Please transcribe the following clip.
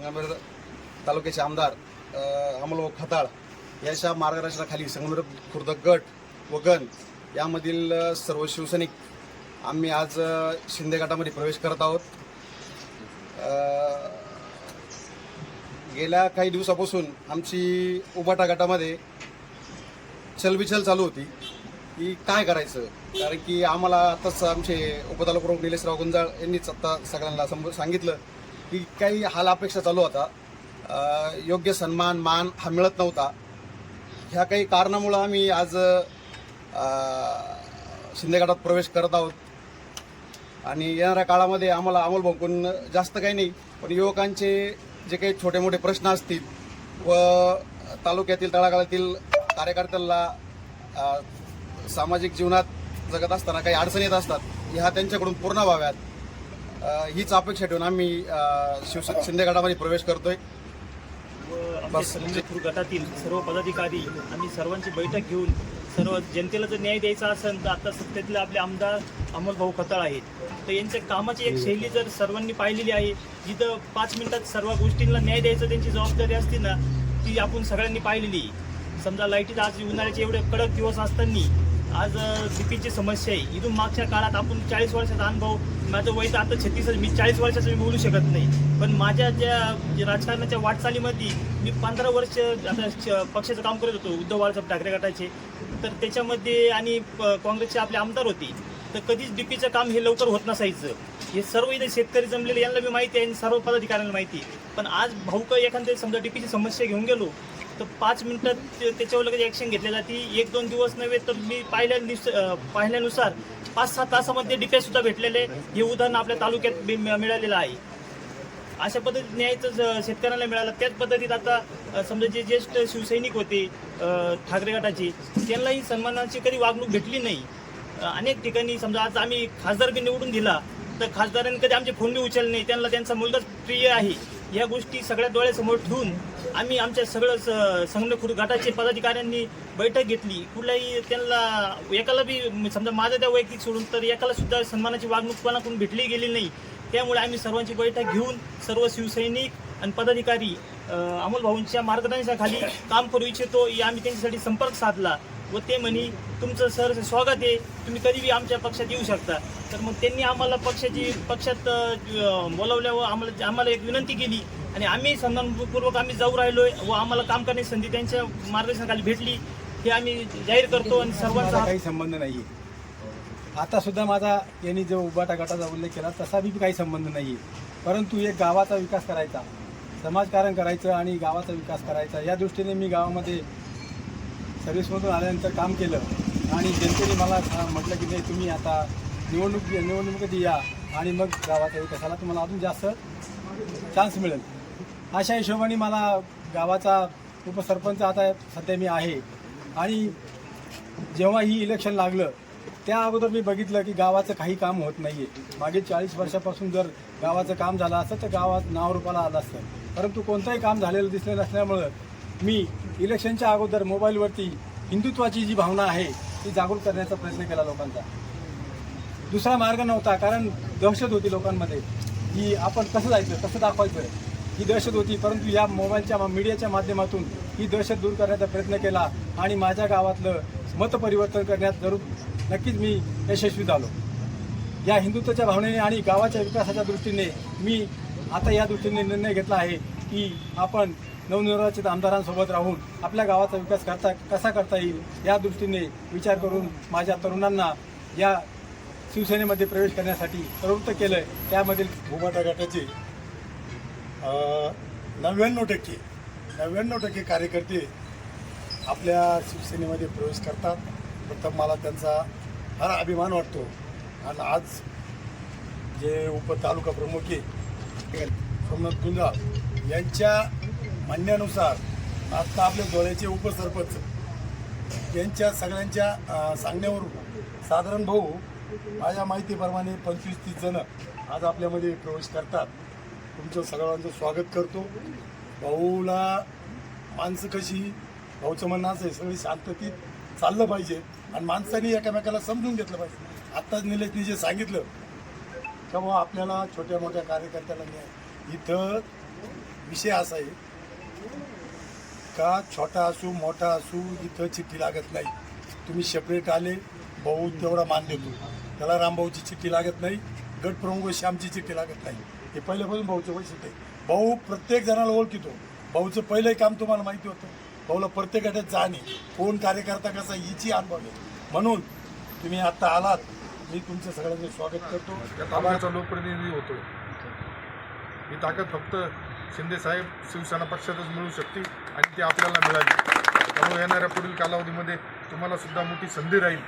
संगमनेर तालुक्याचे आमदार अमलभाऊ खताळ यांच्या मार्गदर्शनाखाली संगमनेर खुर्द गट व गण यामधील सर्व शिवसैनिक आम्ही आज शिंदे गटामध्ये प्रवेश करत आहोत. गेल्या काही दिवसापासून आमची उबाटा गटामध्ये चलबिचल चालू होती. की काय करायचं? कारण की आम्हाला आताच आमचे उपतालुप्रमुख निलेशराव गुंजाळ यांनीच आता सगळ्यांना समोर सांगितलं. की काही हाल अपेक्षा चालू होता. योग्य सन्मान मान हा मिळत नव्हता. ह्या काही कारणामुळं आम्ही आज शिंदेगडात प्रवेश करत आहोत. आणि येणाऱ्या काळामध्ये आम्हाला अमोल भाऊकडून जास्त काही नाही पण युवकांचे जे काही छोटे मोठे प्रश्न असतील व तालुक्यातील तळागाळातील कार्यकर्त्यांना सामाजिक जीवनात जगत असताना काही अडचणी येत असतात ह्या त्यांच्याकडून पूर्ण व्हाव्यात. हीच अपेक्षा ठेवून आम्ही अ, शिवसे शिंदे गटामध्ये प्रवेश करतोय. आमच्या गटातील सर्व पदाधिकारी आम्ही सर्वांची बैठक घेऊन सर्व जनतेला जर न्याय द्यायचा असेल तर आता सत्तेतले आपले आमदार अमोल भाऊ खताळ आहेत. तर यांच्या कामाची एक शैली जर सर्वांनी पाहिलेली आहे जिथं पाच मिनिटात सर्व गोष्टींना न्याय द्यायचं त्यांची जबाबदारी असते ना ती आपण सगळ्यांनी पाहिलेली. समजा लाईटीचा आज उन्हाळ्याचे एवढे कडक दिवस असताना आज सीपीची समस्या आहे. इथून मागच्या काळात आपण चाळीस वर्षाचा अनुभव माझं वय तर आता छत्तीस मी चाळीस वर्षाचं मी बोलू शकत नाही. पण माझ्या ज्या जे राजकारणाच्या वाटचालीमध्ये मी पंधरा वर्ष आता श- पक्षाचं काम करत होतो उद्धव बाळासाहेब ठाकरे गटाचे. तर त्याच्यामध्ये आणि प- काँग्रेसचे आपले आमदार होते. तर कधीच डीपीचं काम हे लवकर होत नसायचं. हे सर्व इथे शेतकरी जमलेले यांना मी माहिती आहे आणि सर्व पदाधिकाऱ्यांना माहिती आहे. पण आज भाऊ का एखाद्या समजा डीपीची समस्या घेऊन गेलो तर पाच मिनिटात ते- त्याच्यावर लगेच ॲक्शन घेतली जाते एक दोन दिवस नव्हे तर मी पाहिल्या पाहिल्यानुसार पाच सहा तासामध्ये डीपी सुद्धा भेटलेले. हे उदाहरण आपल्या तालुक्यात बी- मिळालेलं आहे. अशा पद्धतीत न्यायचं शेतकऱ्यांना मिळालं. त्याच पद्धतीत आता समजा जे ज्येष्ठ शिवसैनिक होते ठाकरे गटाची त्यांनाही सन्मानाची कधी वागणूक भेटली नाही. अनेक ठिकाणी समजा आज आम्ही खासदार बी निवडून दिला. तर खासदारांनी कधी आमचे फोन बी उचलले नाही त्यांना त्यांचा मुलगाच प्रिय आहे. या गोष्टी सगळ्या डोळ्यासमोर ठेवून आम्ही आमच्या सगळं स- गटाचे पदाधिकाऱ्यांनी बैठक घेतली. कुठलाही त्यांना एकाला बी समजा माझा त्या वैयक्तिक सोडून तर एकाला सुद्धा सन्मानाची वागणूक कोणाकडून भेटली गेली नाही. त्यामुळे आम्ही सर्वांची बैठक घेऊन सर्व शिवसैनिक आणि पदाधिकारी अमोल भाऊंच्या मार्गदर्शनाखाली काम करू इच्छितो. आम्ही त्यांच्यासाठी संपर्क साधला. व ते म्हणे तुमचं सर स्वागत आहे. तुम्ही कधी बी आमच्या पक्षात येऊ शकता. तर मग त्यांनी आम्हाला पक्षाची पक्षात अ, बोलावल्यावर आम्हाला आम्हाला एक विनंती केली. आणि आम्ही सन्मानपूर्वक आम्ही जाऊ राहिलोय व आम्हाला काम करण्याची संधी त्यांच्या मार्गदर्शनाखाली भेटली. हे आम्ही जाहीर करतो आणि सर्वांचा काही संबंध नाही आता सुद्धा माझा यांनी जो उबाटा गटाचा उल्लेख केला तसा बी काही संबंध नाही आहे परंतु एक गावाचा विकास करायचा समाजकारण करायचं आणि गावाचा विकास करायचा या दृष्टीने मी गावामध्ये सर्व्हिसमधून आल्यानंतर काम केलं. आणि जनतेने मला म्हटलं की नाही तुम्ही आता निवडणूक निवडणुकीत या? आणि मग गावाच्या विकासाला तुम्हाला अजून जास्त चान्स मिळेल. अशा हिशोबाने मला गावाचा उपसरपंच आता सध्या मी आहे. आणि जेव्हा ही इलेक्शन लागलं त्या अगोदर मी बघितलं की गावाचं काही काम होत नाही आहे मागील चाळीस वर्षापासून जर गावाचं काम झालं असतं तर गावात नावरूपाला आलं असतं. परंतु कोणतंही काम झालेलं दिसलं नसल्यामुळं मी इलेक्शनच्या अगोदर मोबाईलवरती हिंदुत्वाची जी भावना आहे ती जागृत करण्याचा प्रयत्न केला लोकांचा. दुसरा मार्ग नव्हता कारण दहशत होती लोकांमध्ये की आपण कसं जायचं कसं दाखवायचं ही दहशत होती परंतु या मोबाईलच्या मीडियाच्या माध्यमातून ही दहशत दूर करण्याचा प्रयत्न केला आणि माझ्या गावातलं मतपरिवर्तन करण्यात जरूर नक्कीच मी यशस्वी झालो. या हिंदुत्वाच्या भावनेने आणि गावाच्या विकासाच्या दृष्टीने मी आता या दृष्टीने निर्णय घेतला आहे की आपण नवनिर्वाचित आमदारांसोबत राहून आपल्या गावाचा विकास करता कसा करता येईल या दृष्टीने विचार करून माझ्या तरुणांना या शिवसेनेमध्ये प्रवेश करण्यासाठी प्रवृत्त केलं आहे त्यामधील भूमाता गटाचे नव्याण्णव टक्के नव्याण्णव टक्के कार्यकर्ते आपल्या शिवसेनेमध्ये प्रवेश करतात. प्रथम मला त्यांचा फार अभिमान वाटतो. आणि आज जे उपतालुका प्रमुख आहे सोमनाथ गुंजाळ यांच्या म्हणण्यानुसार आता आपल्या डोळ्याचे उपसरपंच यांच्या सगळ्यांच्या सांगण्यावरून साधारण भाऊ माझ्या माहितीप्रमाणे पंचवीस तीस जण आज आपल्यामध्ये प्रवेश करतात. तुमचं सगळ्यांचं स्वागत करतो. भाऊला माणसं कशी भाऊचं म्हणणं असं आहे सगळी शांततेत चाललं पाहिजे आणि माणसांनी एकामेकाला समजून घेतलं पाहिजे. आत्ताच निलेशने जे सांगितलं का बुवा आपल्याला छोट्या मोठ्या कार्यकर्त्याला न्याय. इथं विषय असा आहे का छोटा असू मोठा असू इथं चिठ्ठी लागत नाही. तुम्ही सेपरेट आले भाऊ तेवढा मान देतो. त्याला रामभाऊची चिठ्ठी लागत नाही गटप्रमुख श्यामची चिठ्ठी लागत नाही. हे पहिल्यापासून भाऊचं वैशिष्ट्य आहे. भाऊ प्रत्येक जणाला ओळखितो. भाऊचं पहिलंही काम तुम्हाला माहिती होतं. भाऊला प्रत्येक गटात जाणे कोण कार्यकर्ता कसा हिची अनुभव आहे. म्हणून तुम्ही आत्ता आलात. मी तुमचं सगळ्यांचं स्वागत करतो. लोकप्रतिनिधी होतो. ही ताकद फक्त शिंदे साहेब शिवसेना पक्षातच मिळू शकते आणि ती आपल्याला मिळाली. त्यामुळे येणाऱ्या पुढील कालावधीमध्ये तुम्हाला सुद्धा मोठी संधी राहील.